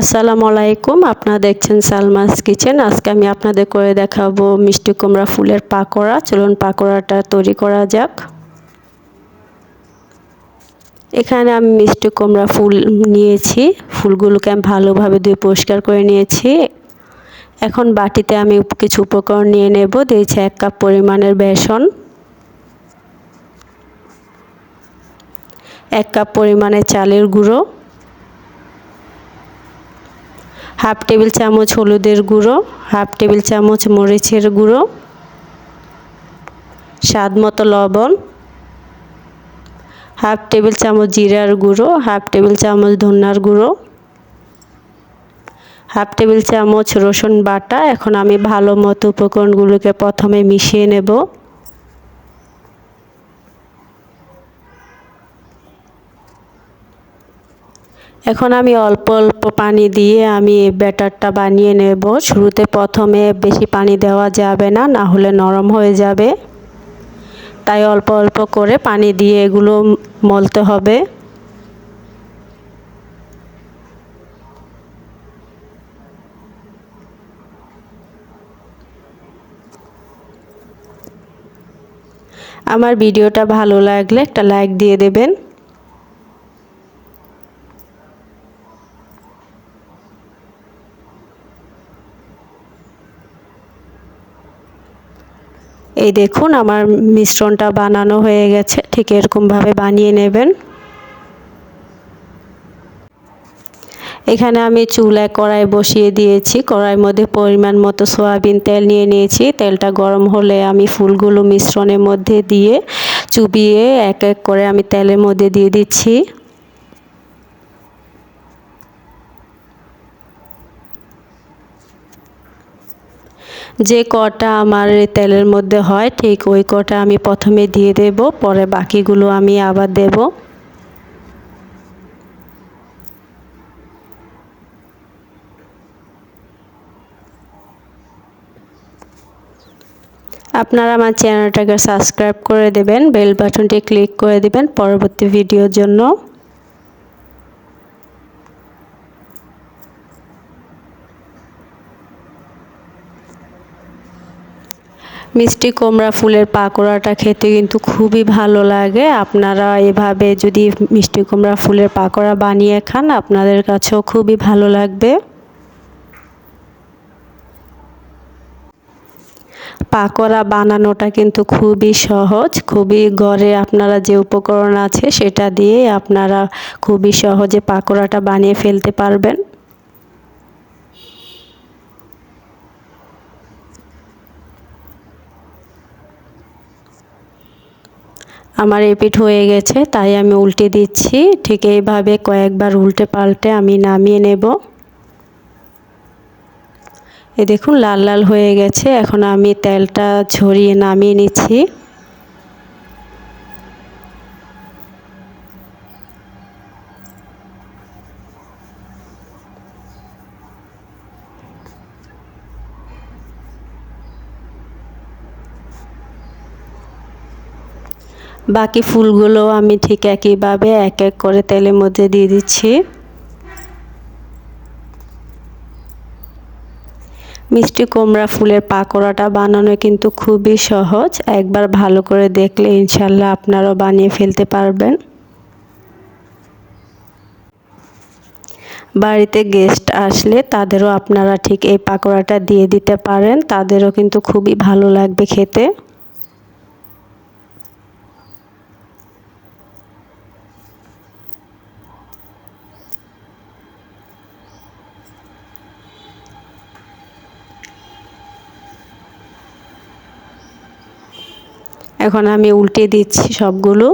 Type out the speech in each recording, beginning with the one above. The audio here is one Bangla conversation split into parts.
আসসালামু আলাইকুম। আপনারা দেখছেন সালমাস কিচেন। আজকে আমি আপনাদের করে দেখাবো মিষ্টি কুমড়া ফুলের পাকোড়া। চলুন পাকোড়াটা তৈরি করা যাক। এখানে আমি মিষ্টি কুমড়া ফুল নিয়েছি। ফুলগুলোকে আমি ভালোভাবে ধুয়ে পরিষ্কার করে নিয়েছি। এখন বাটিতে আমি কিছু উপকরণ নিয়ে নেব। দিয়েছি এক কাপ পরিমাণের বেসন। এক কাপ পরিমাণে চালের গুঁড়ো। হাফ টেবিল চামচ হলুদের গুঁড়ো, হাফ টেবিল চামচ মরিচের গুঁড়ো, স্বাদ মতো লবণ, হাফ টেবিল চামচ জিরার গুঁড়ো, হাফ টেবিল চামচ ধনার গুঁড়ো, হাফ টেবিল চামচ রসুন বাটা। এখন আমি ভালো মতো উপকরণগুলোকে প্রথমে মিশিয়ে নেব। এখন আমি অল্প অল্প পানি দিয়ে আমি ব্যাটারটা বানিয়ে নেব। শুরুতে প্রথমে বেশি পানি দেওয়া যাবে না না হলে নরম হয়ে যাবে। তাই অল্প অল্প করে পানি দিয়ে এগুলো মলতে হবে। আমার ভিডিওটা ভালো লাগলে একটা লাইক দিয়ে দেবেন। এই দেখুন আমার মিশ্রণটা বানানো হয়ে গেছে, ঠিক এরকমভাবে বানিয়ে নেবেন। এখানে আমি চুলায় কড়াই বসিয়ে দিয়েছি, কড়াইয়ের মধ্যে পরিমাণ মতো সয়াবিন তেল নিয়ে নিয়েছি। তেলটা গরম হলে আমি ফুলগুলো মিশ্রণের মধ্যে দিয়ে চুবিয়ে এক এক করে আমি তেলের মধ্যে দিয়ে দিচ্ছি। যে কটা আমার তেলের মধ্যে হয়, ঠিক ওই কটা আমি প্রথমে দিয়ে দেব, পরে বাকিগুলো আমি আবার দেব। আপনারা আমার চ্যানেলটাকে সাবস্ক্রাইব করে দেবেন, বেল বাটনটি ক্লিক করে দেবেন পরবর্তী ভিডিওর জন্য। মিষ্টি কুমড়া ফুলের পাকোড়াটা খেতে কিন্তু খুবই ভালো লাগে। আপনারা এভাবে যদি মিষ্টি কুমড়া ফুলের পাকোড়া বানিয়ে খান, আপনাদের কাছেও খুবই ভালো লাগবে। পাকোড়া বানানোটা কিন্তু খুবই সহজ, খুবই ঘরে আপনারা যে উপকরণ আছে সেটা দিয়ে আপনারা খুবই সহজে পাকোড়াটা বানিয়ে ফেলতে পারবেন। আমার এপিট হয়ে গেছে, তাই আমি উল্টে দিচ্ছি। ঠিক এইভাবে কয়েকবার উল্টে পাল্টে আমি নামিয়ে নেব। এ দেখুন, লাল লাল হয়ে গেছে। এখন আমি তেলটা ঝরিয়ে নামিয়ে নিচ্ছি। বাকি ফুলগুলো আমি ঠিক একইভাবে এক এক করে তেলের মধ্যে দিয়ে দিচ্ছি। মিষ্টি কুমড়া ফুলের পাকোড়াটা বানানো কিন্তু খুবই সহজ। একবার ভালো করে দেখলে ইনশাল্লাহ আপনারাও বানিয়ে ফেলতে পারবেন। বাড়িতে গেস্ট আসলে তাদেরও আপনারা ঠিক এই পাকোড়াটা দিয়ে দিতে পারেন। তাদেরও কিন্তু খুবই ভালো লাগবে খেতে। এখন আমি উল্টে দিচ্ছি সবগুলো।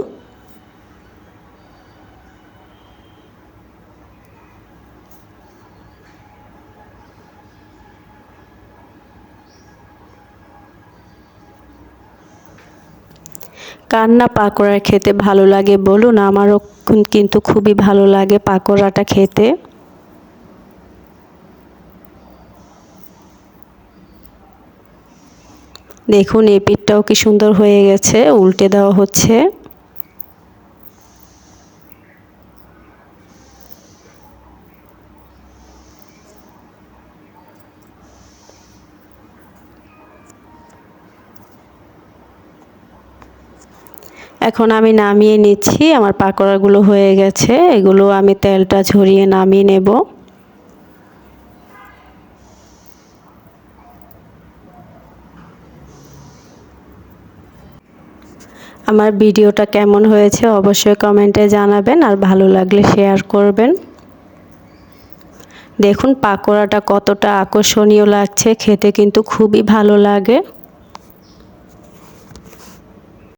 কান্না পাকোড়া খেতে ভালো লাগে বলুন, আমারও কিন্তু খুবই ভালো লাগে পাকোড়াটা খেতে। দেখুন, এই পিঠটাও কি সুন্দর হয়ে গেছে, উল্টে দেওয়া হচ্ছে। এখন আমি নামিয়ে নিচ্ছি, আমার পাকোড়াগুলো হয়ে গেছে, এগুলো আমি তেলটা ঝরিয়ে নামিয়ে নেব। আমার ভিডিওটা কেমন হয়েছে অবশ্যই কমেন্টে জানাবেন আর ভালো লাগলে শেয়ার করবেন। দেখুন পাকোড়াটা কতটা আকর্ষণীয় লাগছে, খেতে কিন্তু খুবই ভালো লাগে।